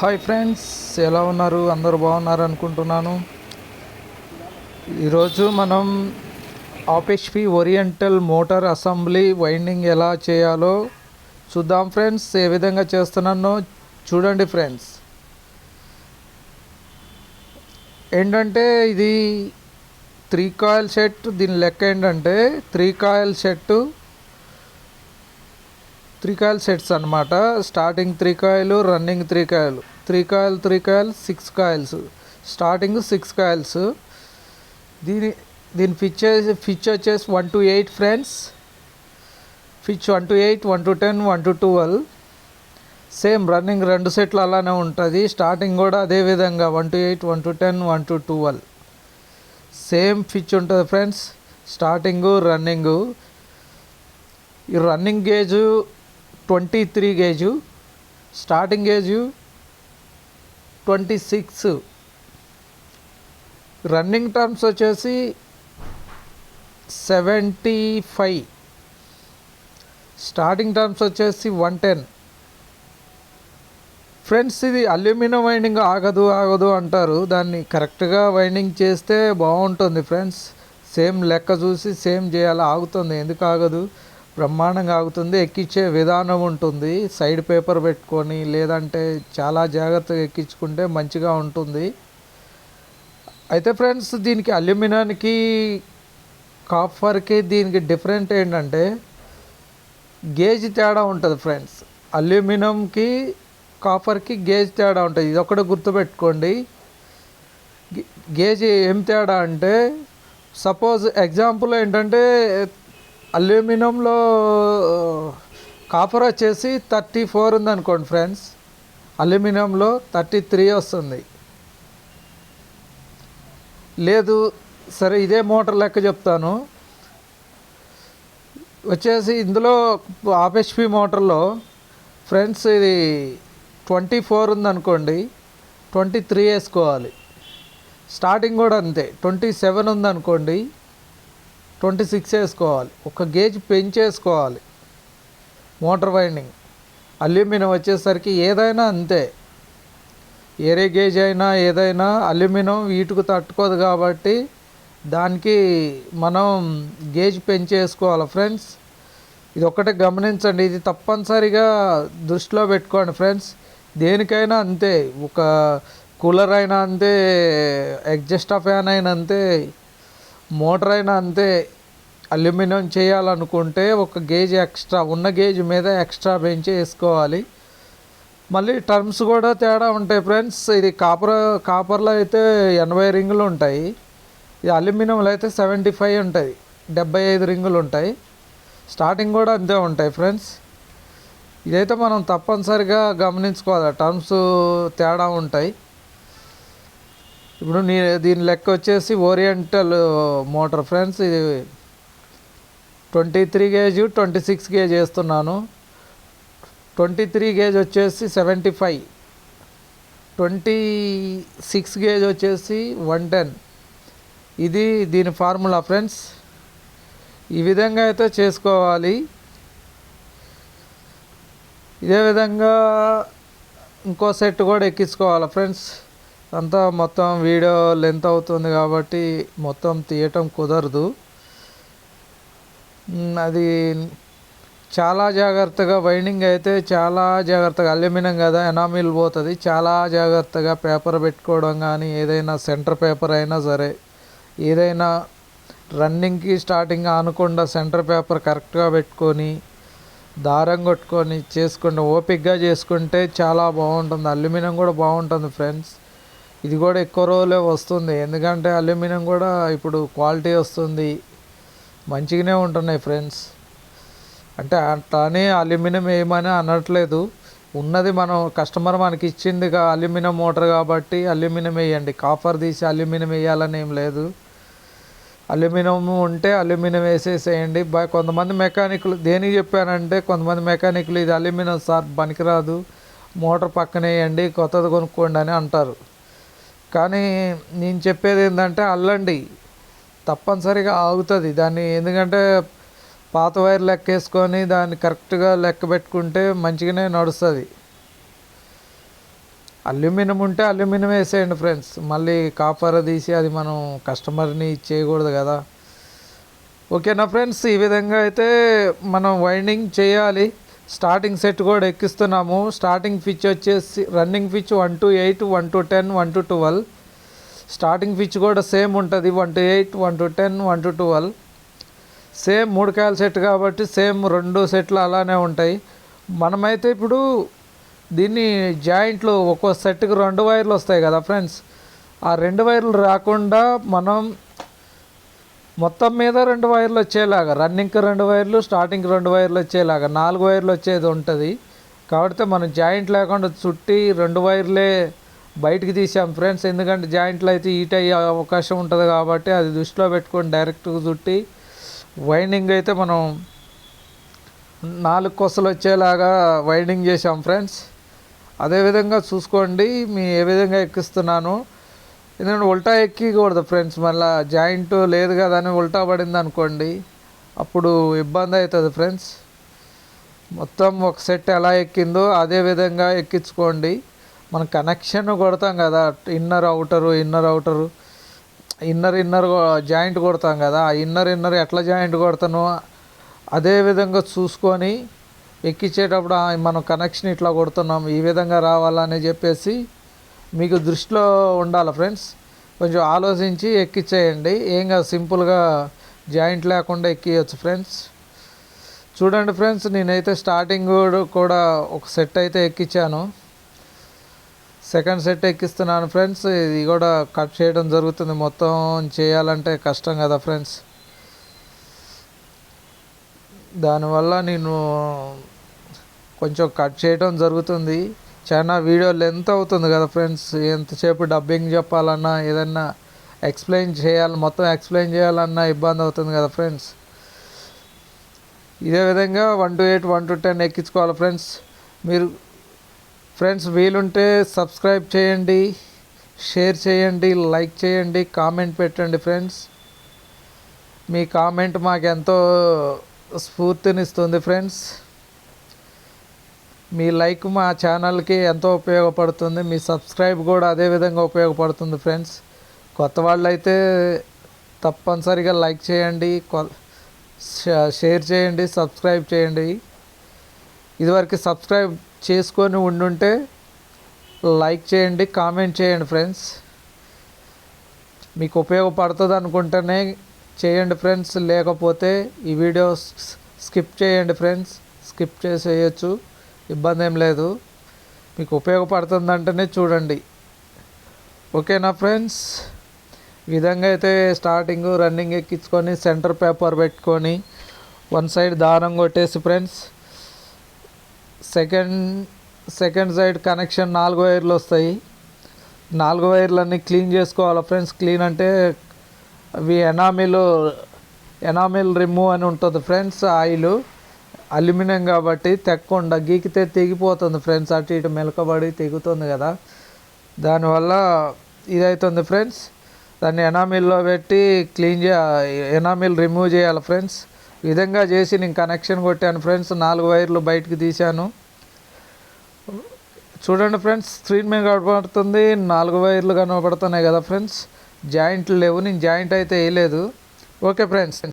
Hi friends ఎలా ఉన్నారు? అందరూ బాగున్నారు అనుకుంటున్నాను. ఈరోజు మనం ఆపిష్పి ఓరియంటల్ మోటార్ అసెంబ్లీ వైండింగ్ ఎలా చేయాలో చూద్దాం ఫ్రెండ్స్. ఏ విధంగా చేస్తున్నానో చూడండి ఫ్రెండ్స్. ఏంటంటే ఇది త్రీ కాయిల్ సెట్ దీని లెక్క ఏంటంటే three coil set three coil sets అనమాట స్టార్టింగ్ త్రీ కాయలు రన్నింగ్ త్రీ కాయలు త్రీ కాయలు three coil six coils. Starting six coils. దీని దీని ఫిచ్ ఫిచ్ వచ్చేసి one to eight friends pitch one to eight one to ten one to twelve same running రెండు సెట్లు అలానే ఉంటుంది. స్టార్టింగ్ కూడా అదే విధంగా one to eight one to ten one to twelve same pitch ఉంటుంది ఫ్రెండ్స్ స్టార్టింగు రన్నింగు ఈ running gauge twenty three gauge starting gauge twenty six. Running turns వచ్చేసి సెవెంటీ ఫైవ్. స్టార్టింగ్ టర్మ్స్ వచ్చేసి వన్ టెన్. ఫ్రెండ్స్ ఇది aluminium winding ఆగదు ఆగదు అంటారు. దాన్ని కరెక్ట్గా వైండింగ్ చేస్తే బాగుంటుంది ఫ్రెండ్స్. సేమ్ లెక్క చూసి సేమ్ చేయాలి. ఆగుతుంది. ఎందుకు ఆగదు? బ్రహ్మాండంగా ఆగుతుంది ఎక్కించే విధానం ఉంటుంది. సైడ్ పేపర్ పెట్టుకొని లేదంటే చాలా జాగ్రత్తగా ఎక్కించుకుంటే మంచిగా ఉంటుంది. అయితే ఫ్రెండ్స్ దీనికి అల్యూమినియానికి కాపర్కి దీనికి డిఫరెంట్ ఏంటంటే గేజ్ తేడా ఉంటుంది ఫ్రెండ్స్. అల్యూమినియంకి కాపర్కి గేజ్ తేడా ఉంటుంది. ఇది ఒకటి గుర్తుపెట్టుకోండి. గేజ్ ఏం తేడా అంటే సపోజ్ ఎగ్జాంపుల్ ఏంటంటే అల్యూమినియంలో కాపర్ వచ్చేసి థర్టీ ఫోర్ ఉందనుకోండి ఫ్రెండ్స్. అల్యూమినియంలో థర్టీ త్రీ వస్తుంది. లేదు సరే ఇదే మోటార్ లెక్క చెప్తాను. వచ్చేసి ఇందులో ఆఫ్ఎస్పి మోటార్లో ఫ్రెండ్స్ ఇది ట్వంటీ ఫోర్ ఉందనుకోండి ట్వంటీ త్రీ వేసుకోవాలి. స్టార్టింగ్ కూడా అంతే ట్వంటీ సెవెన్ ఉందనుకోండి ట్వంటీ సిక్స్ వేసుకోవాలి. ఒక గేజ్ పెంచేసుకోవాలి. Motor winding. అల్యూమినియం వచ్చేసరికి ఏదైనా అంతే. ఏరే గేజ్ అయినా ఏదైనా అల్యూమినియం వీటికి తట్టుకోదు కాబట్టి దానికి మనం గేజ్ పెంచేసుకోవాలి ఫ్రెండ్స్. ఇది ఒకటే గమనించండి. ఇది తప్పనిసరిగా దృష్టిలో పెట్టుకోండి ఫ్రెండ్స్. దేనికైనా అంతే. ఒక కూలర్ అయినా అంతే ఎగ్జస్ట్ ఫ్యాన్ అయినా అంతే. మోటార్ అయినా అంతే అల్యూమినియం చేయాలనుకుంటే ఒక గేజ్ ఎక్స్ట్రా ఉన్న గేజ్ మీద ఎక్స్ట్రా పెంచి వేసుకోవాలి. మళ్ళీ టర్మ్స్ కూడా తేడా ఉంటాయి ఫ్రెండ్స్. ఇది కాపర్ కాపర్లో అయితే ఎనభై రింగులు ఉంటాయి. ఇది అల్యూమినియంలో అయితే సెవెంటీ ఫైవ్ ఉంటుంది డెబ్బై ఐదు రింగులు ఉంటాయి. స్టార్టింగ్ కూడా అంతే ఉంటాయి ఫ్రెండ్స్. ఇదైతే మనం తప్పనిసరిగా గమనించుకోవాలి. టర్మ్స్ తేడా ఉంటాయి. ఇప్పుడు నీ దీని లెక్క వచ్చేసి ఓరియంటల్ మోటార్ ఫ్రెండ్స్ ఇది twenty three gauge twenty six gauge వేస్తున్నాను. ట్వంటీ త్రీ గేజ్ వచ్చేసి seventy five twenty six gauge వచ్చేసి వన్ టెన్ ఇది దీని ఫార్ములా ఫ్రెండ్స్. ఈ విధంగా అయితే చేసుకోవాలి. ఇదే విధంగా ఇంకో సెట్ కూడా ఎక్కించుకోవాలి ఫ్రెండ్స్? అంతా మొత్తం వీడియో లెంత్ అవుతుంది కాబట్టి మొత్తం తీయటం కుదరదు. అది చాలా జాగ్రత్తగా వైండింగ్ అయితే చాలా జాగ్రత్తగా అల్యూమినియం కదా ఎనామిల్ పోతుంది. చాలా జాగ్రత్తగా పేపర్ పెట్టుకోవడం కానీ ఏదైనా సెంటర్ పేపర్ అయినా సరే ఏదైనా రన్నింగ్కి స్టార్టింగ్ ఆనకుండా సెంటర్ పేపర్ కరెక్ట్గా పెట్టుకొని దారం కొట్టుకొని చేసుకుంటే ఓపిక్గా చేసుకుంటే చాలా బాగుంటుంది. అల్యూమినియం కూడా బాగుంటుంది ఫ్రెండ్స్ ఇది కూడా ఎక్కువ రోజులే వస్తుంది. ఎందుకంటే అల్యూమినియం కూడా ఇప్పుడు క్వాలిటీ వస్తుంది. మంచిగానే ఉంటున్నాయి ఫ్రెండ్స్. అంటే అట్లానే అల్యూమినియం వేయమని అనట్లేదు. ఉన్నది మనం కస్టమర్ మనకి ఇచ్చింది అల్యూమినియం మోటార్ కాబట్టి అల్యూమినియం వేయండి. కాపర్ తీసి అల్యూమినియం వేయాలని ఏం లేదు. అల్యూమినియం ఉంటే అల్యూమినియం వేసేసేయండి. బా కొంతమంది మెకానిక్లు దేనికి చెప్పానంటే కొంతమంది మెకానిక్లు ఇది అల్యూమినియం సార్ పనికిరాదు. మోటార్ పక్కన వేయండి కొత్తది కొనుక్కోండి అని అంటారు. కానీ నేను చెప్పేది ఏంటంటే అల్లండి. తప్పనిసరిగా ఆగుతుంది. దాన్ని ఎందుకంటే పాత వైర్ లెక్కేసుకొని దాన్ని కరెక్ట్గా లెక్క పెట్టుకుంటే మంచిగానే నడుస్తుంది. అల్యూమినియం ఉంటే అల్యూమినియం వేసేయండి ఫ్రెండ్స్. మళ్ళీ కాపర్ తీసి అది మనం కస్టమర్ని చేయకూడదు కదా. ఓకేనా ఫ్రెండ్స్? ఈ విధంగా అయితే మనం వైండింగ్ చేయాలి. స్టార్టింగ్ సెట్ కూడా ఎక్కిస్తున్నాము. స్టార్టింగ్ పిచ్ వచ్చేసి running pitch one to eight one to ten one to twelve starting pitch కూడా సేమ్ ఉంటుంది. One to eight one to ten one to twelve same మూడు కాయల సెట్ కాబట్టి సేమ్ రెండు సెట్లు అలానే ఉంటాయి. మనమైతే ఇప్పుడు దీన్ని జాయింట్లు ఒక్కో సెట్కి రెండు వైర్లు వస్తాయి కదా ఫ్రెండ్స్ ఆ రెండు వైర్లు రాకుండా మనం మొత్తం మీద రెండు వైర్లు వచ్చేలాగా రన్నింగ్కి రెండు వైర్లు స్టార్టింగ్కి రెండు వైర్లు వచ్చేలాగా నాలుగు వైర్లు వచ్చేది ఉంటుంది. కాబట్టి మనం జాయింట్ లేకుండా చుట్టి రెండు వైర్లే బయటికి తీసాం ఫ్రెండ్స్ ఎందుకంటే జాయింట్లు అయితే హీట్ అయ్యే అవకాశం ఉంటుంది కాబట్టి అది దృష్టిలో పెట్టుకొని డైరెక్ట్గా చుట్టి వైండింగ్ అయితే మనం నాలుగు కొసలు వచ్చేలాగా వైండింగ్ చేసాం ఫ్రెండ్స్ అదేవిధంగా చూసుకోండి మీ ఏ విధంగా ఎక్కిస్తున్నాను. ఎందుకంటే ఉల్టా ఎక్కకూడదు ఫ్రెండ్స్ మళ్ళీ జాయింట్ లేదు కదా అని ఉల్టా పడింది అనుకోండి అప్పుడు ఇబ్బంది అవుతుంది ఫ్రెండ్స్ మొత్తం ఒక సెట్ ఎలా ఎక్కిందో అదే విధంగా ఎక్కించుకోండి. మనం కనెక్షన్ కొడతాం కదా inner outer inner outer inner inner joint కొడతాం కదా ఆ ఇన్నర్ ఇన్నర్ ఎట్లా జాయింట్ కొడతానో అదే విధంగా చూసుకొని ఎక్కించేటప్పుడు మనం కనెక్షన్ ఇట్లా కొడుతున్నాం ఈ విధంగా రావాలని చెప్పేసి మీకు దృష్టిలో ఉండాలి ఫ్రెండ్స్. కొంచెం ఆలోచించి ఎక్కిచ్చేయండి. ఏం కాదు సింపుల్గా జాయింట్ లేకుండా ఎక్కియచ్చు ఫ్రెండ్స్. చూడండి ఫ్రెండ్స్ నేనైతే స్టార్టింగ్ కూడా ఒక సెట్ అయితే ఎక్కించాను సెకండ్ సెట్ ఎక్కిస్తున్నాను ఫ్రెండ్స్. ఇది కూడా కట్ చేయడం జరుగుతుంది. మొత్తం చేయాలంటే కష్టం కదా ఫ్రెండ్స్. దానివల్ల నేను కొంచెం కట్ చేయడం జరుగుతుంది. చాలా వీడియో లెంత్ అవుతుంది కదా ఫ్రెండ్స్ ఎంతసేపు డబ్బింగ్ చెప్పాలన్నా ఏదన్నా ఎక్స్ప్లెయిన్ చేయాలి మొత్తం ఎక్స్ప్లెయిన్ చేయాలన్నా ఇబ్బంది అవుతుంది కదా ఫ్రెండ్స్ ఇదే విధంగా one to eight one to ten ఎక్కించుకోవాలి ఫ్రెండ్స్ మీరు ఫ్రెండ్స్ వీలుంటే సబ్స్క్రైబ్ చేయండి షేర్ చేయండి లైక్ చేయండి కామెంట్ పెట్టండి ఫ్రెండ్స్ మీ కామెంట్ మాకు ఎంతో స్ఫూర్తినిస్తుంది ఫ్రెండ్స్ మీ లైక్ మా ఛానల్కి ఎంతో ఉపయోగపడుతుంది. మీ సబ్స్క్రైబ్ కూడా అదే విధంగా ఉపయోగపడుతుంది ఫ్రెండ్స్. కొత్త వాళ్ళైతే తప్పనిసరిగా లైక్ చేయండి కొ- షేర్ చేయండి సబ్స్క్రైబ్ చేయండి. ఇదివరకు సబ్స్క్రైబ్ చేసుకొని ఉండుంటే లైక్ చేయండి కామెంట్ చేయండి ఫ్రెండ్స్. మీకు ఉపయోగపడుతుంది అనుకుంటేనే చేయండి ఫ్రెండ్స్. లేకపోతే ఈ వీడియో స్కిప్ చేయండి ఫ్రెండ్స్. స్కిప్ చేసేయచ్చు. ఇబ్బంది ఏం లేదు. మీకు ఉపయోగపడుతుందంటేనే చూడండి. ఓకేనా ఫ్రెండ్స్? విధంగా అయితే స్టార్టింగ్ రన్నింగ్ ఎక్కించుకొని సెంటర్ పేపర్ పెట్టుకొని వన్ సైడ్ దారం కొట్టేసి friends second second side connection నాలుగు వైర్లు వస్తాయి. నాలుగు వైర్లన్నీ క్లీన్ చేసుకోవాలి ఫ్రెండ్స్. క్లీన్ అంటే అవి ఎనామిల్ ఎనామిల్ రిమూవ్ అని ఉంటుంది ఫ్రెండ్స్ ఆయిల్. అల్యూమినియం కాబట్టి తెక్కకుండా గీకితే తెగిపోతుంది ఫ్రెండ్స్. అటు ఇటు మెలకబడి తెగుతుంది కదా. దానివల్ల ఇదవుతుంది ఫ్రెండ్స్. దాన్ని ఎనామిల్లో పెట్టి క్లీన్ చే ఎనామిల్ రిమూవ్ చేయాలి ఫ్రెండ్స్. విధంగా చేసి నేను కనెక్షన్ కొట్టాను ఫ్రెండ్స్. నాలుగు వైర్లు బయటకు తీశాను. చూడండి ఫ్రెండ్స్ స్క్రీన్ మీద కనబడుతుంది. నాలుగు వైర్లు కనబడుతున్నాయి కదా ఫ్రెండ్స్. జాయింట్లు లేవు. నేను జాయింట్ అయితే వేయలేదు. Okay friends.